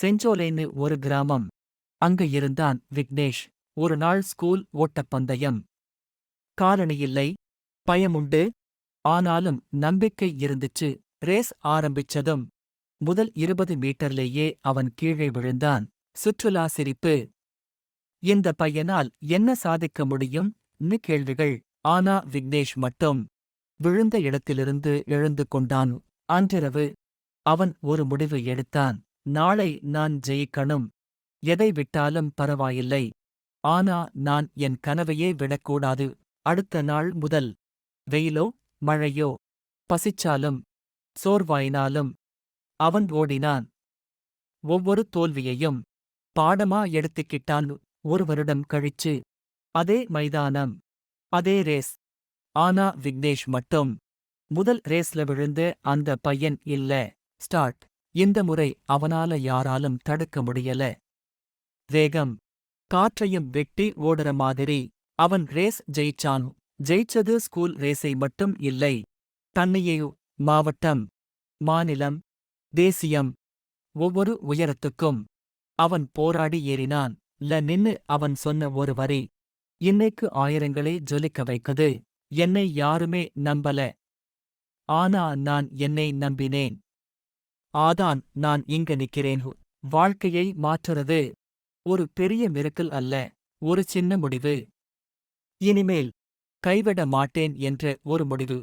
செஞ்சோலேன்னு ஒரு கிராமம். அங்கு இருந்தான் விக்னேஷ். ஒரு நாள் ஸ்கூல் ஓட்டப்பந்தயம் காலணி இல்லை. பயமுண்டு ஆனாலும் நம்பிக்கை இருந்துச்சு. ரேஸ் ஆரம்பிச்சதும். முதல் இருபது மீட்டர்லேயே அவன் கீழே விழுந்தான். சுற்றுலா சிரிப்பு. இந்த பையனால் என்ன சாதிக்க முடியும் கேள்விகள். ஆனா விக்னேஷ் மட்டும். விழுந்த இடத்திலிருந்து எழுந்து கொண்டான். அன்றிரவு அவன் ஒரு முடிவு எடுத்தான். நாளை நான் ஜெயிக்கணும். எதை விட்டாலும் பரவாயில்லை. ஆனா நான் என் கனவையே விடக்கூடாது. அடுத்த நாள் முதல். வெயிலோ மழையோ. பசிச்சாலும் சோர்வாயினாலும். அவன் ஓடினான். ஒவ்வொரு தோல்வியையும் பாடமா எடுத்துக்கிட்டான். ஒரு வருடம் கழிச்சு. அதே மைதானம். அதே ரேஸ். ஆனா விக்னேஷ் மட்டும். முதல் ரேஸ்ல விழுந்து அந்த பையன் இல்ல. ஸ்டார்ட். இந்த முறை அவனால யாராலும் தடுக்க முடியல. வேகம். காற்றையும் வெட்டி ஓடுற மாதிரி அவன் ரேஸ் ஜெயிச்சான். ஜெயிச்சது ஸ்கூல் ரேஸை மட்டும் இல்லை. தன்னையேயு மாவட்டம் மாநிலம் தேசியம் ஒவ்வொரு உயரத்துக்கும் அவன் போராடி ஏறினான். ல நின்னு அவன் சொன்ன ஒரு வரி இன்னைக்கு ஆயிரங்களே ஜொலிக்க வைக்குது. என்னை யாருமே நம்பல. ஆனா நான் என்னை நம்பினேன். ஆதான் நான் இங்க நிக்கிறேன் வாழ்க்கையை மாற்றுறது ஒரு பெரிய மிரக்கல் அல்ல ஒரு சின்ன முடிவு. இனிமேல் கைவிட மாட்டேன் என்ற ஒரு முடிவு.